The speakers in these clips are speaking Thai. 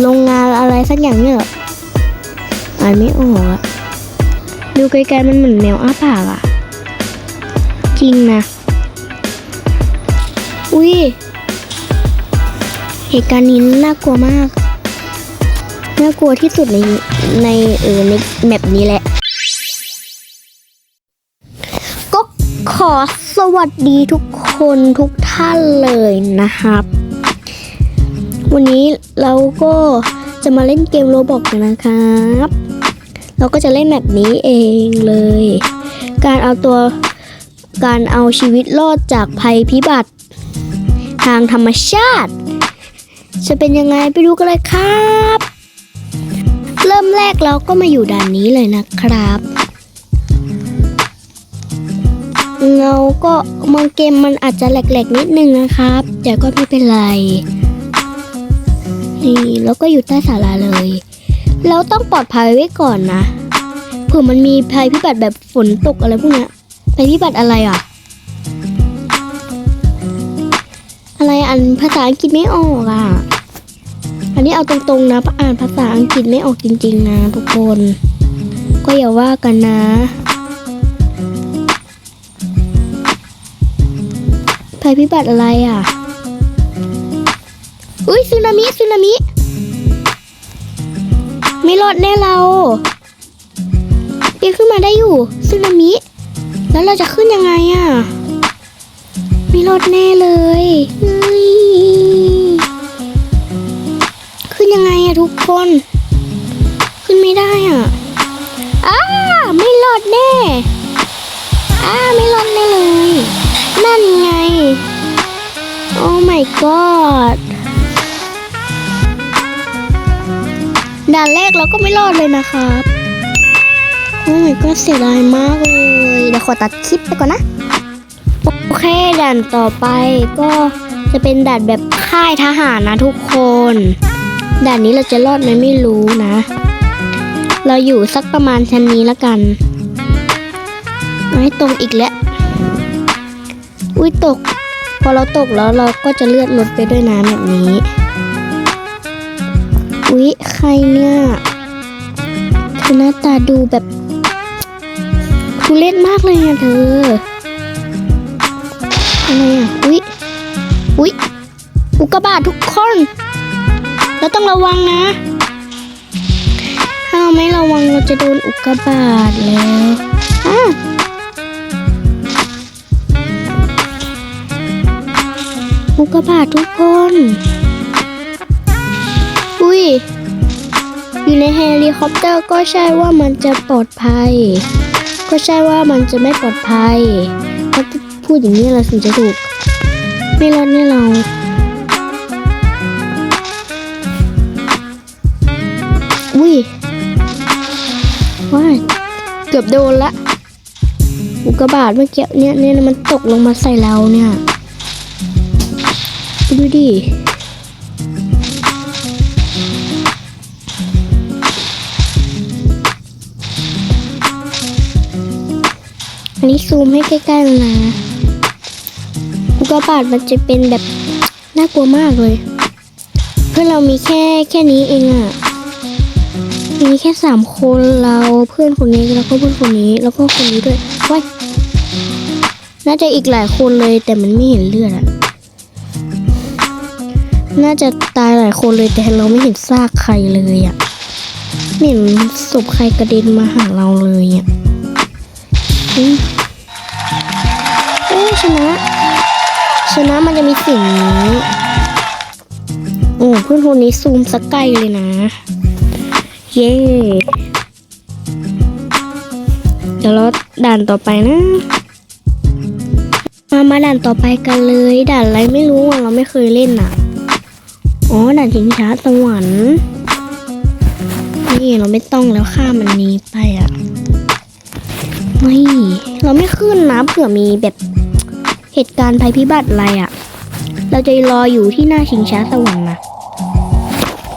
โรงงานอะไรสักอย่างเนี่ยออ่านไม่ออกอะดูไกลๆมันเหมือนแมวอ้าปากอะจริงนะ อุ้ยเหตุการณ์นี้น่ากลัวมาก น่ากลัวที่สุดในในเออในแมปนี้แหละ ก็ขอสวัสดีทุกคนทุกท่านเลยนะครับ วันนี้เราก็จะมาเล่นเกมโรบอกกันนะครับ เราก็จะเล่นแบบนี้เองเลย การเอาตัวการเอาชีวิตรอดจากภัยพิบัติ ทางธรรมชาติ จะเป็นยังไงไปดูกันเลยครับ เริ่มแรกเราก็มาอยู่ด่านนี้เลยนะครับเราก็มองเกมมันอาจจะแหลกๆนิดนึงนะครับ แต่ก็ไม่เป็นไร นี่แล้วก็อยู่ใต้ศาลาเลย เราต้องปลอดภัยไว้ก่อนนะเผื่อมันมีภัยพิบัติแบบฝนตกอะไรพวกนี้ภัยพิบัติอะไรอะ อะไรอันภาษาอังกฤษไม่ออกอะ อันนี้เอาตรงๆนะอ่านภาษาอังกฤษไม่ออกจริง ๆ นะทุกคน ก็อย่าว่ากันนะภัยพิบัติอะไรอะ นามิสึนามิ ไม่รอดแน่เราปีนขึ้นมาได้อยู่สึนามิ แล้วเราจะขึ้นยังไงอะ ไม่รอดแน่เลยเฮ้ยขึ้นยังไงอะทุกคน ขึ้นไม่ได้อะอ้าไม่รอดแน่อ้าไม่รอดแน่เลย นั่นไง โอ้ my god ด่านแรกเราก็ไม่รอดเลยนะครับโอ้ my god เสียดายมากเลย เดี๋ยวขอตัดคลิปไปก่อนนะ โอเคด่านต่อไปก็จะเป็นด่านแบบค่ายทหารนะทุกคน ด่านนี้เราจะรอดไหมไม่รู้นะ เราอยู่สักประมาณชั้นนี้และกันไม่ตรงอีกแล้ว อุ้ยตก พอเราตกแล้วเราก็จะเลือดลดไปด้วยน้ำแบบนี้ อุ๊ยใครเนี่ยคือหน้าตาดูแบบทุเล่นมากเลยอะเธออะไรอะอุ๊ยอุ๊ยอุกกาบาตทุกคนเราต้องระวังนะ ถ้าเราไม่ระวังเราจะโดนอุกกาบาตแล้วอะอุกกาบาตทุกคน ย อยู่ในเฮลิคอปเตอร์ก็ใช่ว่ามันจะปลอดภัย ก็ใช่ว่ามันจะไม่ปลอดภัยถ้าพูดอย่างนี้เราถึงจะถูก ไม่รอดแน่เราอุ้ยว้าเกือบโดนละอุกกาบาตเมื่อกี้เนี่ยเนี่ยมันตกลงมาใส่เราเนี่ย ดูดิ อันนี้ซูมให้ใกล้ๆแล้วนะอุกกาบาตมันจะเป็นแบบน่ากลัวมากเลย เพื่อนเรามีแค่แค่นี้เองอะมีแค่สามคนเราเพื่อนคนนี้แล้วก็เพื่อนคนนี้แล้วก็คนนี้ด้วยว้ายน่าจะอีกหลายคนเลยแต่มันไม่เห็นเลือดอะน่าจะตายหลายคนเลยแต่เราไม่เห็นซากใครเลยอะ่ะไม่เห็นศพใครกระเด็นมาหาเราเลยอะ่ะ เอ้ชนะ ชนะมันจะมีสิ่งนี้โอ้เพื่อนคนนี้ซูมสักใกล้เลยนะ เย้เดี๋ยวเราด่านต่อไปนะ มามาด่านต่อไปกันเลย ด่านอะไรไม่รู้เราไม่เคยเล่นอะ อ๋อด่านชิงช้าสวรรค์นี่เราไม่ต้องแล้วข้ามมันนี้ไปอะ ไม่เราไม่ขึ้นนะเผื่อมีแบบเหตุการณ์ภัยพิบัติอะไรอะ เราจะรออยู่ที่หน้าชิงช้าสวรรค์นะ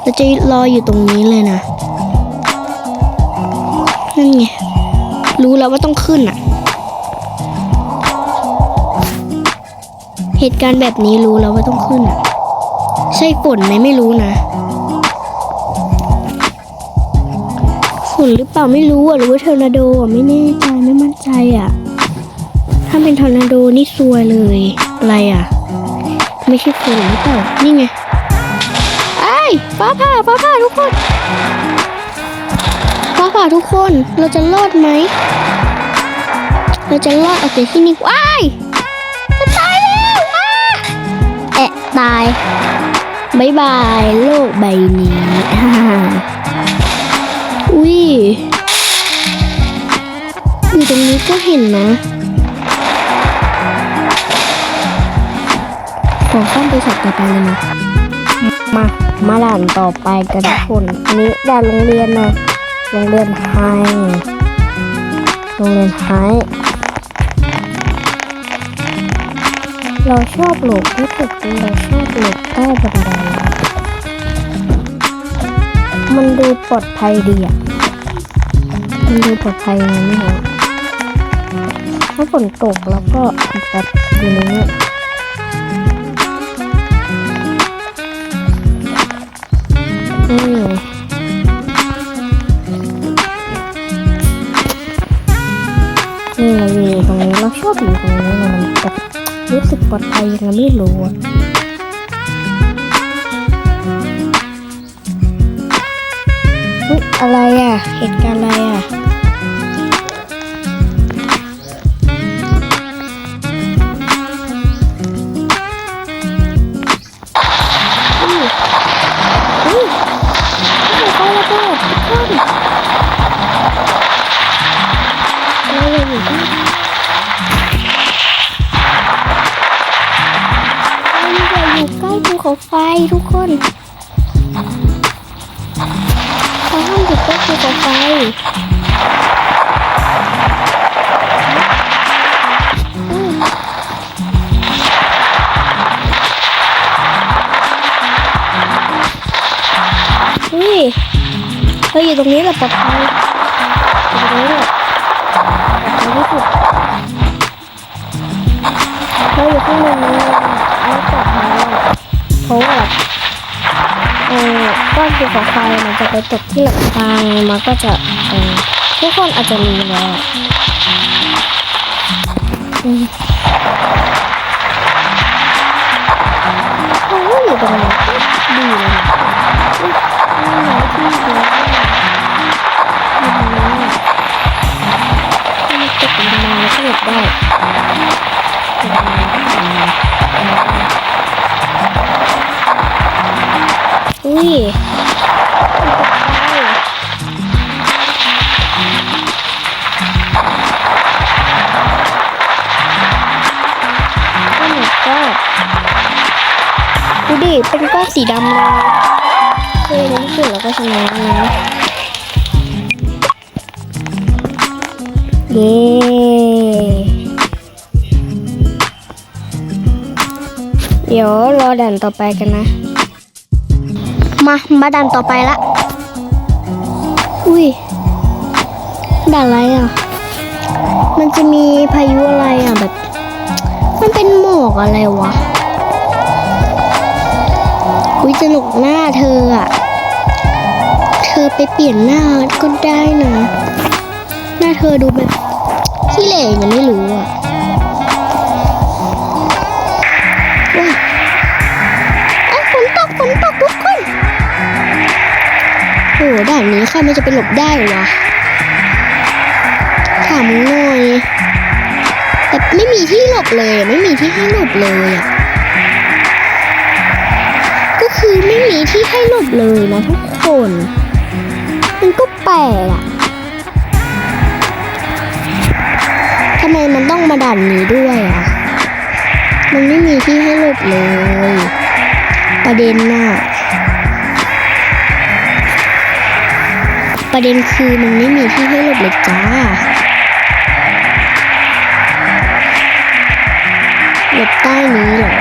เราจะรออยู่ตรงนี้เลยนะนั่นไงรู้แล้วว่าต้องขึ้นอะ เหตุการณ์แบบนี้รู้แล้วว่าต้องขึ้นอะ ใช่ฝนไหมไม่รู้นะฝนหรือเปล่าไม่รู้อะหรือว่าเทอร์นาโดอะไม่แน่ใจ ไม่มั่นใจอะถ้าเป็นทอร์นาโดนี่ซวยเลย อะไรอะไม่ใช่ฝนหรือเปล่า นี่ไงไอ้ฟ้าผ่าฟ้าผ่าทุกคน ฟ้าผ่าทุกคน เราจะรอดไหม เราจะรอดออกจากที่นี่ว้ายจะตายแล้วอ้าแอะตายบายบายโลกใบนี้ฮ่าอุ้ย ก็เห็นนะขอข้ามไปสัตว์ต่อไปเลยนะมา มาด่านต่อไปกันทุกคน อันนี้ด่านโรงเรียนนะ โรงเรียนไฮโรงเรียนไฮเราชอบหลบที่สุดเราชอบหลบใต้บันไดมันดูปลอดภัยดีอะ มันดูปลอดภัยยังไงไม่ ถ้าฝนตกแล้วก็แบบอยู่ในนี้อืมนี่เราอยู่ตรงนี้เราชอบอยู่ตรงนี้นะมันแบบรู้สึกปลอดภัยยังไงไม่รู้อะอุ๊ยอะไรอะ เหตุการณ์อะไรอะ ไฟทุกคนเขาห้ามหยุดก็คือไฟอืมนี่เราอยู่ตรงนี้แหละปลอดภัยตรงนี้แหละปลอดภัยที่สุดเราอยู่ข้างบนนี้ ก้อนภูเขาไฟมันจะไปตกที่หลังคางมันก็จะทุกคนอาจจะรู้แล้วอะโอ้ยอยู่ตรงนี้ดีเลยนะอุ๊ยนี่ไงที่เดียวอยู่ตรงนี้อะที่มันตกลงมาแล้วก็หลบได้ ยโอ้ my god ดูดิ เป็นก้อนสีดำเลยเฮ้ยในที่สุดเราก็ชนะนะเย้เดี๋ยวรอด่านต่อไปกันนะ มามาด่านต่อไปละ อุ้ยด่านอะไรอะ มันจะมีพายุอะไรอะแบบ มันเป็นหมอกอะไรวะ อุ้ยจะหลกหน้าเธออะ เธอไปเปลี่ยนหน้าก็ได้นะ หน้าเธอดูแบบขี้เหร่ยังไม่รู้อะ โอ้ด่านนี้ใครมันจะไปหลบได้วะถามหน่อยแต่ไม่มีที่หลบเลย ไม่มีที่ให้หลบเลยอะก็คือไม่มีที่ให้หลบเลยนะทุกคน มันก็แปลกอะทำไมมันต้องมาด่านนี้ด้วยอะมันไม่มีที่ให้หลบเลย ประเด็นน่ะ ประเด็นคือมันไม่มีที่ให้หลบเลยจ้า หลบใต้นี้เหรอ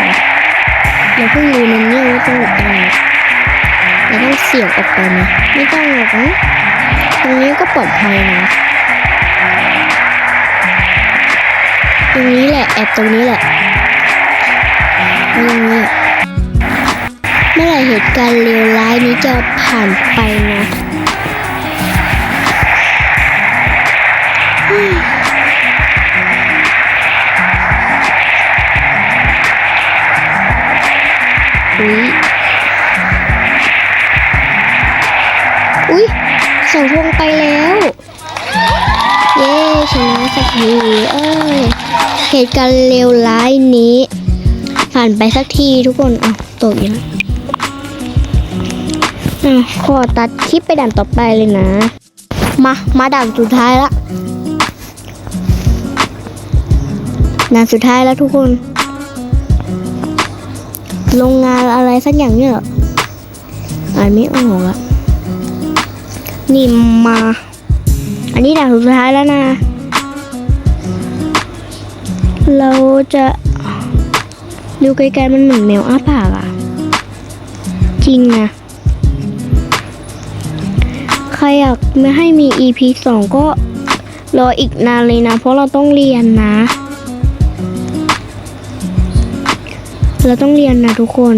เราเพิ่งรู้นเนี่ยว่าต้องหลบใต้นี้เราต้องเสี่ยงออกไปไหมไม่ต้องหรอกนะตรงนี้ก็ปลอดภัยนะ ตรงนี้แหละแอบตรงนี้แหละตรงนี้แหละเมื่อไหร่เหตุการณ์เลวร้ายนี้จะผ่านไปนะ ชนะสักทีเอ้ยเหตุการณ์เลวร้ายนี้ ผ่านไปสักทีทุกคนอะตกอีกแล้วขอตัดคลิปไปด่านต่อไปเลยนะ มา มาด่านสุดท้ายละด่านสุดท้ายแล้วทุกคน โรงงานอะไรสักอย่างเนี่ยเหรออ่านไม่ออกอะนี่มา อันนี้ด่านสุดท้ายแล้วนะ เราจะดูไกลๆมันเหมือนแมวอ้าปากอะจริงนะใครอยากไม่ให้มี EP สองก็รออีกนานเลยนะ เพราะเราต้องเรียนนะ เราต้องเรียนนะทุกคน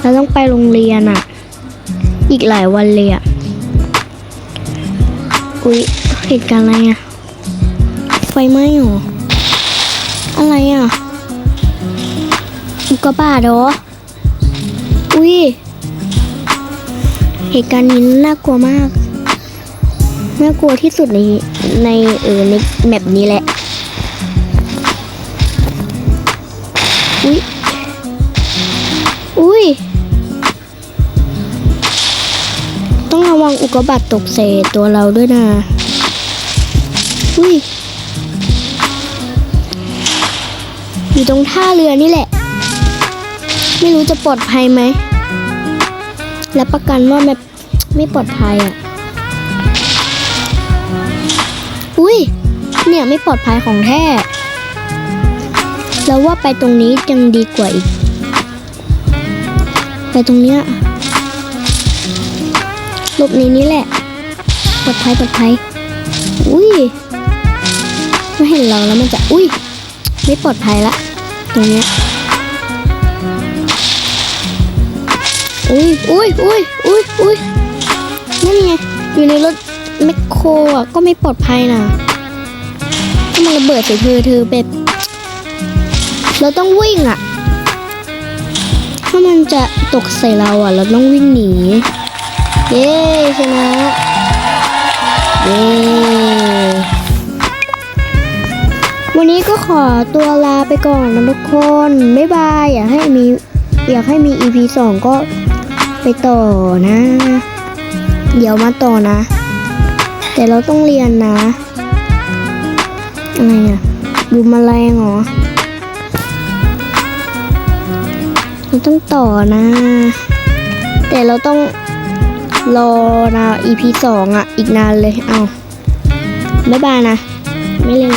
เราต้องไปโรงเรียนอะอีกหลายวันเลยอะอุ๊ยเหตุการณ์อะไรอะไฟไหม้หรอ อะไรอะอุกกาบาตเหรอ อุ๊ยเหตุการณ์นี้น่ากลัวมาก น่ากลัวที่สุดในในเออในแมปนี้แหละ อุ๊ยอุ้ย ต้องระวังอุกกาบาตตกใส่ตัวเราด้วยนะ อุ้ย อยู่ตรงท่าเรือนี่แหละ ไม่รู้จะปลอดภัยไหมและประกันว่าแบบไม่ปลอดภัยอะ อุ้ย เนี่ยไม่ปลอดภัยของแท้แล้วว่าไปตรงนี้ยังดีกว่าอีก ไปตรงเนี้ยหลบในนี้แหละ ปลอดภัยปลอดภัย อุ้ย ไม่เห็นเราแล้วมันจะ อุ้ย ไม่ปลอดภัยละ ตรงเนี้ยอุ้ยอุ้ยอุ้ยอุ้ยอุ้ยนั่นไงอยู่ในรถแมคโครอะก็ไม่ปลอดภัยนะถ้ามันระเบิดใส่เธอเธอแบบเราต้องวิ่งอะ ถ้ามันจะตกใส่เราอะ เราต้องวิ่งหนี เย้ชนะเย้ วันนี้ก็ขอตัวลาไปก่อนนะทุกคน บ๊ายบาย อยากให้มี อยากให้มี EP สองก็ไปต่อนะ เดี๋ยวมาต่อนะ แต่เราต้องเรียนนะ อะไรอะดูแมลงเหรอเราต้องต่อนะ แต่เราต้องรอนะ EP สองอะ อีกนานเลย เอาบ๊ายบายนะ ไม่เล่น